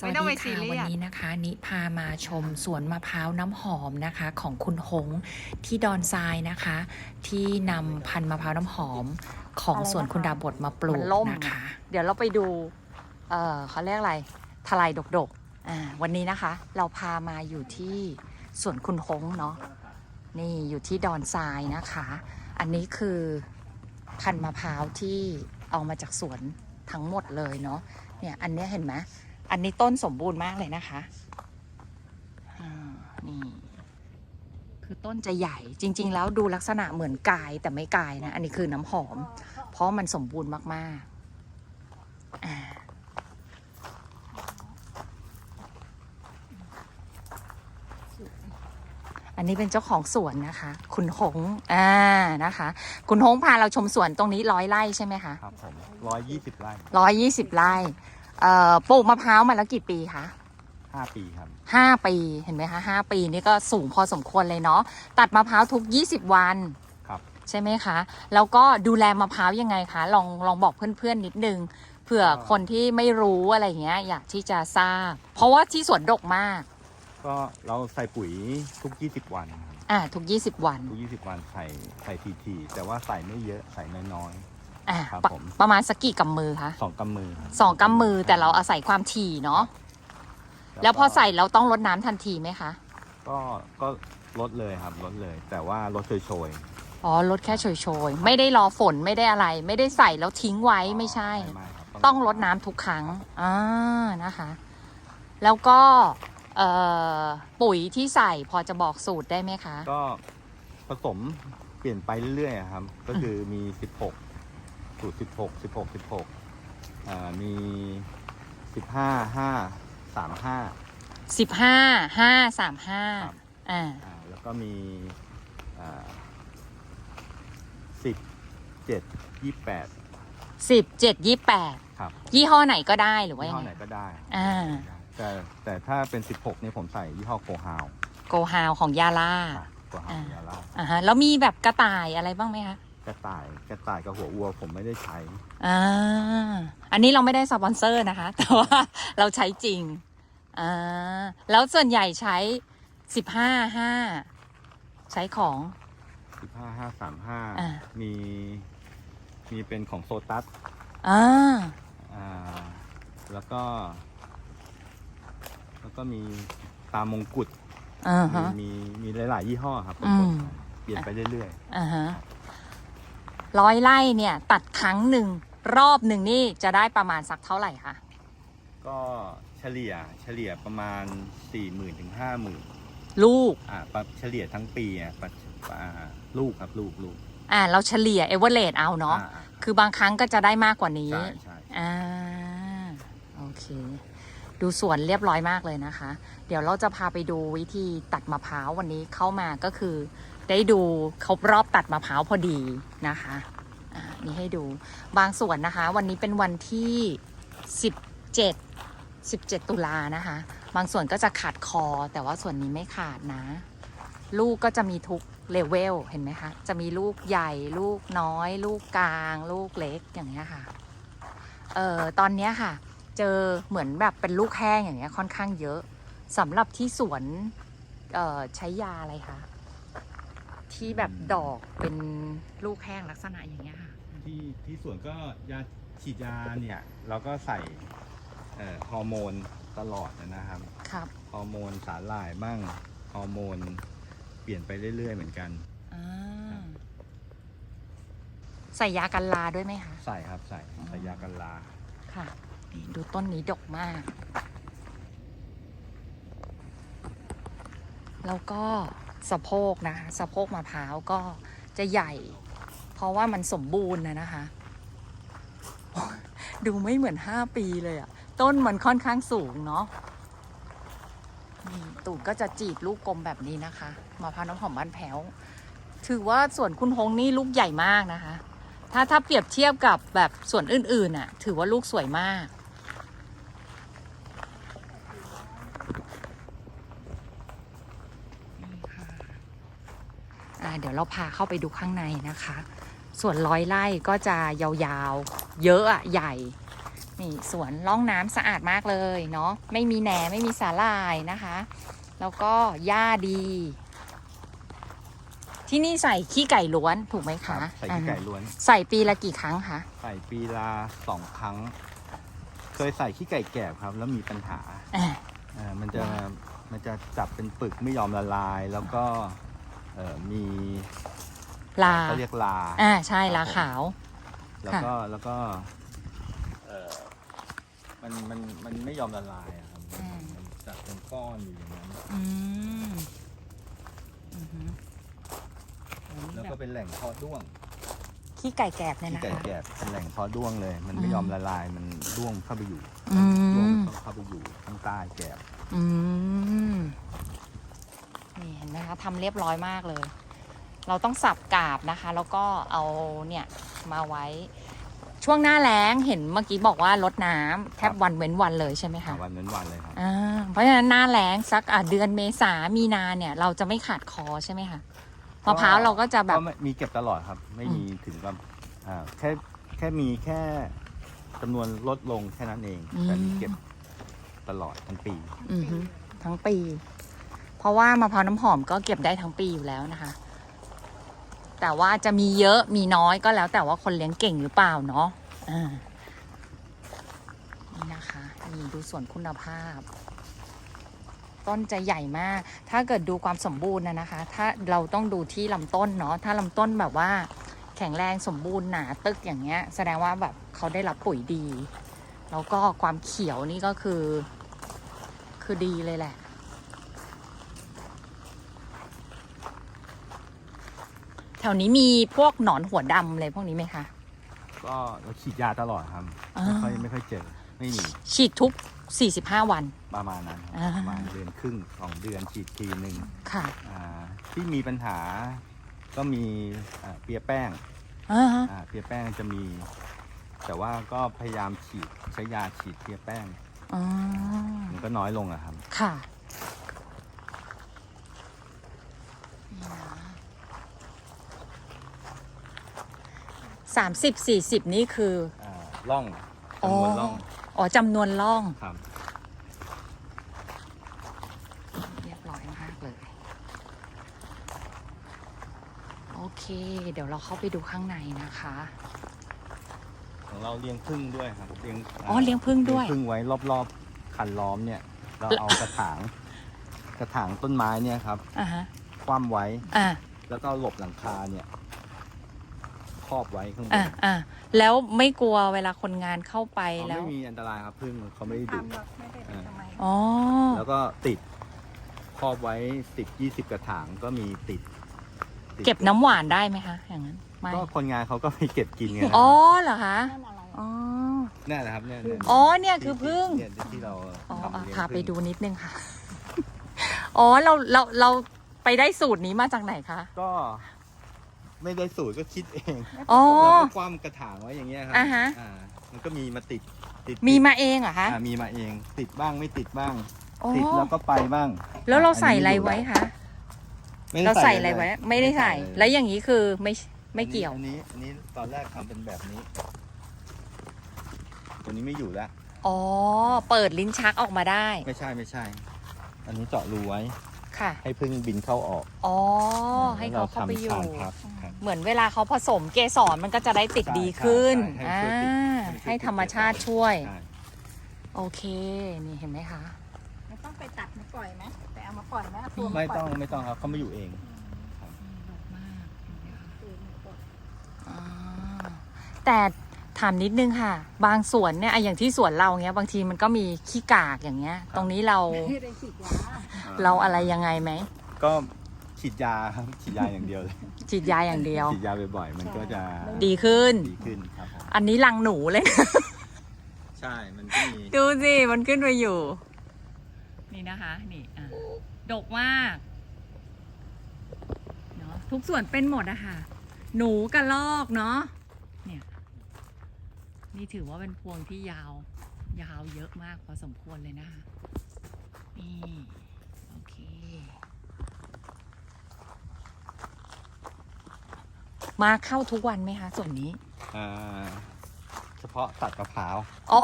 สวัสไม่ต้องไปดีซีค่ะเรียสวันนี้นะคะ นิพามาชมสวนมะพร้าวน้ำหอมนะคะ ของคุณหงที่ดอนทรายนะคะ ที่นำพันธุ์มะพร้าวน้ำหอมของอะไรนะคะสวนคุณดาบดมาปลูมักนล่มนะคะ เดี๋ยวเราไปดูเออเขาเรียกอะไรทลายดกๆอ่าวันนี้นะคะ เราพามาอยู่ที่สวนคุณฮงเนาะนี่อยู่ที่ดอนทรายนะคะ อันนี้คือพันธุ์มะพร้าวที่เอามาจากสวนทั้งหมดเลยเนาะเนี่ยอันเนี้ยเห็นไหม อันนี้ต้นสมบูรณ์มากเลยนะคะอ่านี่ คือต้นจะใหญ่จริง ๆ แล้วดูลักษณะเหมือนกายแต่ไม่กายนะ อันนี้คือน้ำหอม เพราะมันสมบูรณ์มากๆอ่าอันนี้เป็นเจ้าของสวนนะคะ คุณหงอ่านะคะ คุณหงพาเราชมสวนตรงนี้ร้อยไร่ใช่ไหมคะครับผมร้อยยี่สิบไร่ร้อยยี่สิบไร่ เอ่อปลูกมะพร้าวมาแล้วกี่ปีคะห้าปีครับห้าปีเห็นไหมคะห้าปีนี่ก็สูงพอสมควรเลยเนาะตัดมะพร้าวทุก20วันครับใช่ไหมคะ แล้วก็ดูแลมะพร้าวยังไงคะลองลองบอกเพื่อนๆนิดนึงเผื่อคนที่ไม่รู้อะไรอย่างเงี้ยอยากที่จะทราบ เพราะว่าที่สวนดกมาก ก็เราใส่ปุ๋ยทุกยี่สิบวันครับอ่าทุก20วัน ทุกยี่สิบวันใส่ใส่ทีทีๆแต่ว่าใส่ไม่เยอะใส่น้อย อ่าครับปะผม ประมาณสักกี่กำมือคะๆสองกำมือครับสองกำมือแต่เราอาศัยความถี่เนาะแล้วพอใส่เราต้องรดน้ำทันทีไหมคะก็ก็ลดเลยครับลดเลย แต่ว่าลดโชยอ๋อลดแค่โชยๆ ไม่ได้รอฝนไม่ได้อะไร ไม่ได้ใส่แล้วทิ้งไว้ๆไม่ใช่ ไม่ครับต้องรดน้ำทุกครั้งอ่านะคะ แล้วก็เอ่อปุ๋ยที่ใส่พอจะบอกสูตรได้ไหมคะ ก็ผสมเปลี่ยนไปเรื่อยๆอะครับ ก็คือมีสิบหก สูตรสิบหกสิบหกสิบหกอ่ามีสิบห้าห้าสามห้าสิบห้าห้าสามห้าครับอ่าอ่าแล้วก็มีสิบเจ็ดยี่แปดสิบเจ็ดยี่แปดครับยี่ห้อไหนก็ได้หรือว่ายี่ยังห้อไงไหนก็ได้อ่าแต่แต่ถ้าเป็น16เนี่ยผมใส่ยี่ห้อโกฮาวโกฮาวของยาล่าโกฮาวยาล่าอ่าฮะแล้วมีแบบกระต่ายอะไรบ้างไหมคะก ระต่ายกระต่ายกับหัววัวผมไม่ได้ใช้อ่าอันนี้เราไม่ได้สปอนเซอร์นะคะ แต่ว่าเราใช้จริงอ่าแล้วส่วนใหญ่ใช้สิบห้าห้าใช้ของ15 5 3อ่า5มีมีเป็นของโซตัสอ่าอ่าแล้วก็ แล้วก็มีตามงกุฎอ่ามีฮะ มีมีหลาย ๆ ยี่ห้อครับอืม เปลี่ยนไปเรื่อย อ่าฮะ ร้อยไร่เนี่ยตัดครั้งหนึ่งรอบหนึ่งนี่จะได้ประมาณสักเท่าไหร่คะๆก็เฉลี่ยเฉลี่ยประมาณ40,000ถึง50,000ลูกอ่าปะเฉลี่ยทั้งปีอะปะอ่าลูกครับลูกลูกอ่าเราเฉลี่ยเอเวอเรสเอาเนาะอ่คือบางครั้งก็จะได้มากกว่านี้ ใช่ใช่อ่าโอเค ดูสวนเรียบร้อยมากเลยนะคะ เดี๋ยวเราจะพาไปดูวิธีตัดมะพร้าววันนี้เข้ามาก็คือ ได้ดูครบรอบตัดมะพร้าวพอดีนะคะอ่านี่ให้ดูบางส่วนนะคะ วันนี้เป็นวันที่ 17 17 ตุลานะคะ บางส่วนก็จะขาดคอ แต่ว่าส่วนนี้ไม่ขาดนะ ลูกก็จะมีทุกเลเวลเห็นไหมคะ จะมีลูกใหญ่ลูกน้อย ลูกกลาง ลูกเล็กอย่างเงี้ยค่ะเอ่อตอนเนี้ยค่ะ เจอเหมือนแบบเป็นลูกแห้งอย่างเงี้ยค่อนข้างเยอะสำหรับที่สวนเอ่อใช้ยาอะไรคะ ที่แบบดอกเป็นลูกแห้งลักษณะอย่างเงี้ยค่ะ ที่ที่สวนก็ยาฉีดยาเนี่ย เราก็ใส่เอ่อฮอร์โมนตลอดนะครับ ครับฮอร์โมนสาหร่ายบ้างฮอร์โมนเปลี่ยนไปเรื่อย ๆ เหมือนกัน อ่าใส่ยากันลาด้วยไหมคะ ใส่ครับใส่ใส่ยากันลา ค่ะนี่ดูต้นนี้ดกมาก แล้วก็ สะโพกนะคะสะโพกมะพร้าวก็จะใหญ่ เพราะว่ามันสมบูรณ์นะนะคะ ดูไม่เหมือน 5 ปีเลยอะต้นมันค่อนข้างสูงเนาะตูดก็จะจีบลูกกลมแบบนี้นะคะมะพร้าวน้ำหอมบ้านแพ้ว ถือว่าสวนคุณฮงนี่ลูกใหญ่มากนะคะ ถ้าถ้าเปรียบเทียบกับแบบส่วนอื่นๆน่ะถือว่าลูกสวยมาก นี่ค่ะอ่าเดี๋ยวเราพาเข้าไปดูข้างในนะคะ ส่วนร้อยไร่ก็จะยาวๆ เยอะอะใหญ่ นี่สวนร่องน้ำสะอาดมากเลยเนาะ ไม่มีแหนไม่มีสาลายนะคะ แล้วก็หญ้าดี ที่นี่ใส่ขี้ไก่ล้วนถูกไหมครัคะบใส่ขี้ไก่อ่าล้วน ใส่ปีละกี่ครั้งคะ ใส่ปีละสองครั้ง เคยใส่ขี้ไก่แกบครับ แล้วมีปัญหาอ่าเอ่อมันจะมันจะจับเป็นปึกไม่ยอมละลายแล้วก็ เอ่อมีลาเขาเรียกลาอ่าใช่ครับลาผมขาว แล้วก็แล้วก็เอ่อมันมันมันไม่ยอมละลายอะครับอืม มันจับเป็นก้อนอยู่อย่างนั้น อืมอือหือโอ้นี่แล้วแบก็บเป็นแหล่งเพาะด้วงขี้ไก่แกบเนี่ยขี้นะไก่คะ แกบเป็นแหล่งเพาะด้วงเลย มันไม่อืม ยอมละลายมันด้วงเข้าไปอยู่อืด้วงมเข้าไปอยู่ข้างใต้แกบอืม นี่เห็นไหมคะทำเรียบร้อยมากเลย เราต้องสับกาบนะคะ แล้วก็เอาเนี่ยมาไว้ ช่วงหน้าแล้งเห็นเมื่อกี้บอกว่าลดน้ำแทบวันเว้นวันเลยใช่ไหมคะ วันนั้นวันเลยครับ อ่าเพราะฉะนั้นหน้าแล้งสักอะเดือนเมษามีนาเนี่ย เราจะไม่ขาดคอใช่ไหมคะมะพร้าวเราก็จะแบบ ก็ไม่มีเก็บตลอดครับ ไม่มีถึงกับอ่าแค่แค่มีแค่จำนวนลดลงแค่นั้นเองอืมแต่มีเก็บตลอดทั้งปี อือฮึทั้งปี เพราะว่ามะพร้าวน้ำหอมก็เก็บได้ทั้งปีอยู่แล้วนะคะ แต่ว่าจะมีเยอะมีน้อยก็แล้ว แต่ว่าคนเลี้ยงเก่งหรือเปล่าเนาะอ่านี่นะคะนี่ดูส่วนคุณภาพ ต้นจะใหญ่มาก ถ้าเกิดดูความสมบูรณ์นะนะคะ ถ้าเราต้องดูที่ลำต้นเนาะถ้าลำต้นแบบว่าแข็งแรงสมบูรณ์หนาตึกอย่างเงี้ย แสดงว่าแบบเขาได้รับปุ๋ยดี แล้วก็ความเขียวนี่ก็คือ คือดีเลยแหละ แถวนี้มีพวกหนอนหัวดำอะไรพวกนี้ไหมคะ ก็เราฉีดยาตลอดครับอ่า ไม่ค่อยไม่ค่อยเจอไม่มีฉีดทุก 45 วัน ประมาณนั้นครับอ่า ประมาณเดือนครึ่งสองเดือนฉีดทีหนึ่งค่ะอ่าที่มีปัญหาก็มีอ่าเปียแป้งอ่าฮะอ่าเปียแป้งจะมี แต่ว่าก็พยายามฉีดใช้ยาฉีดเปียแป้ง อ๋อมันก็น้อยลงอะครับ ค่ะนี่นะ สามสิบสี่สิบนี่คืออ่าล่องอ๋อจำนวนล่องอ๋อจำนวนล่องครับเรียบร้อยมากเลย โอเค เดี๋ยวเราเข้าไปดูข้างในนะคะ ของเราเลี้ยงพึ่งด้วยครับเลี้ยงอ๋อเลี้ยงผึ้งด้วยเลี้ยงพึ่งไว้รอบๆคันล้อมเนี่ย เราเอากระถาง กระถางต้นไม้เนี่ยครับอ่าฮะคว่ำไว้ อ่าแล้วก็หลบหลังคาเนี่ยค รอบไว้ข้างบอ่านอ่าแล้วไม่กลัวเวลาคนงานเข้าไปเขาแล้ว ไม่มีอันตรายครับพึ่งเขาไม่ได้ดุทำหรอกไม่ได้ไปทำไมอ๋อ แล้วก็ติดครอบไว้สิบยี่สิบกระถางก็มีติดติดเก็บน้ำหวานได้ไหมคะ อย่างนั้น ไม่ ก็คนงานเขาก็ไปเก็บกินไงอ๋อเหรอคะ นั่นอะไรอ๋อนี่นแหละครับเนี่ยเนี่ยอ๋อ เนี่ยคือพึ่ง เนี่ยที่เราอ๋อทำอะเลี้ยงพาไปพึ่ง ดูนิดนึงค่ะ อ๋อ เรา เรา เราไปได้สูตรนี้มาจากไหนคะ ก็ ไม่ได้สูตรก็คิดเองอ๋อ เราก็คว่ำกระถางไว้อย่างเงี้ยครัอ่าฮะ อ่ามันก็มีมาติดติดมีมาเองเหรอคะ อ่ามีมาเอง ติดบ้างไม่ติดบ้าง อ๋อ ติดแล้วก็ไปบ้างแล้วเราอันนี้ใส่อะไรม่ยู่ไว้คะ ม่ด้เราใส่อะไรไว้ไม่ได้ใส่ เลยแล้วอย่างนี้คือไม่ไม่เกี่ยว อันนี้อันนี้ตอนแรกทำเป็นแบบนี้ ตัวนี้ไม่อยู่แล้ว อ๋อ เปิดลิ้นชักออกมาได้ ไม่ใช่ไม่ใช่ อันนี้เจาะรูไว้ค่ะ ให้พึ่งบินเข้าออก อ๋อ ให้เขาเข้าไปอยู่ แล้วรทำชานพักครับ เหมือนเวลาเขาผสมเกสรมันก็จะได้ติดใช่ดีขึ้นใช่อ่าใช่ให้ช่วยติดให้ธรรมชาติช่วย ใช่โอเค นี่เห็นไหมคะ ไม่ต้องไปตัดมาปล่อยไหมไปเอามาปล่อยไหมเอาตัวาไม่ปล่ยต้องไม่ต้องครับเขาไม่อยู่เองอ่าแต่ถามนิดนึงค่ะ บางสวนเนี่ยอะอย่างที่สวนเราเนี้ย บางทีมันก็มีขี้กากอย่างเงี้ย ตรงนี้เรา ไม่ได้ฉีดยาเราอะไรยังไงไหมก็ ฉีดยาครับฉีดยาอย่างเดียวเลยฉีดยาอย่างเดียว ฉีดยาบ่อยๆมันก็จะดีขึ้น ดีขึ้นครับผมอันนี้รังหนูเลย ใช่มันก็มีดูสิมันขึ้นไปอยู่ นี่นะคะ นี่อะดกมากเนาะทุกส่วนเป็นหมดอะค่ะ หนูกระลอกเนาะเนี่ยนี่ถือว่าเป็นพวงที่ยาว ยาวเยอะมากพอสมควรเลยนะคะนี่ โอเค มาเข้าทุกวันไหมคะ ส่วนนี้ อ่า เฉพาะตัดมะพร้าวอ๋อ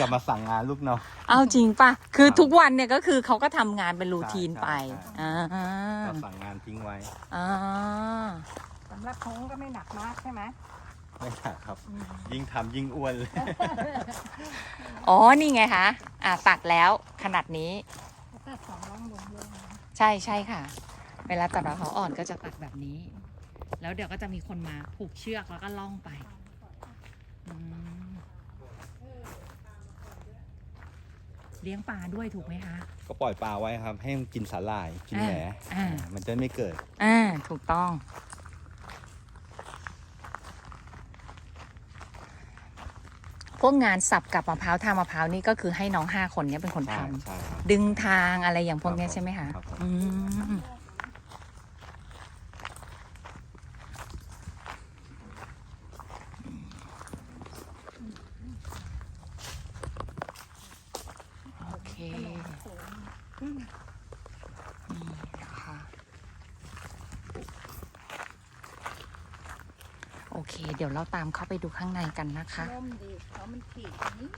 จะมาสั่งงานลูกน้อง เอาจริงป่ะ คือครับทุกวันเนี่ยก็คือเขาก็ทำงานเป็นรูทีนไปใช่อ่าเราสั่งงานทิ้งไว้อ่าสำหรับท้องก็ไม่หนักมากใช่ไหมไม่ขาดครับยิ่งทำยิ่งอ้วนเลยอ๋อ นี่ไงคะอ่าตัดแล้วขนาดนี้ ตัดสองร่องลงเลยนะใช่ใช่ค่ะ เวลาตัดมะพร้าวอ่อนก็จะตัดแบบนี้ แล้วเดี๋ยวก็จะมีคนมาผูกเชือกแล้วก็ล่องไปอืมเลี้ยงปลาด้วยถูกไหมคะ ก็ปล่อยปลาไว้ครับ ให้มันกินสาหร่ายกินแหนอ่าอ่ามันจะไม่เกิด อ่า ถูกต้อง พวกงานสับกับมะพร้าวทางมะพร้าวนี่ก็คือให้น้องห้าคนเนี้ยเป็นคนทใช่ใช่ครับำดึงทางอะไรอย่างพวกเนี้ยครับผมใช่ไหมคะครับผมอืมโอเค นี่นะคะโอ เคเดี๋ยวเราตามเข้าไปดูข้างในกันนะคะ ร่มดีเพราะมันขีดนิด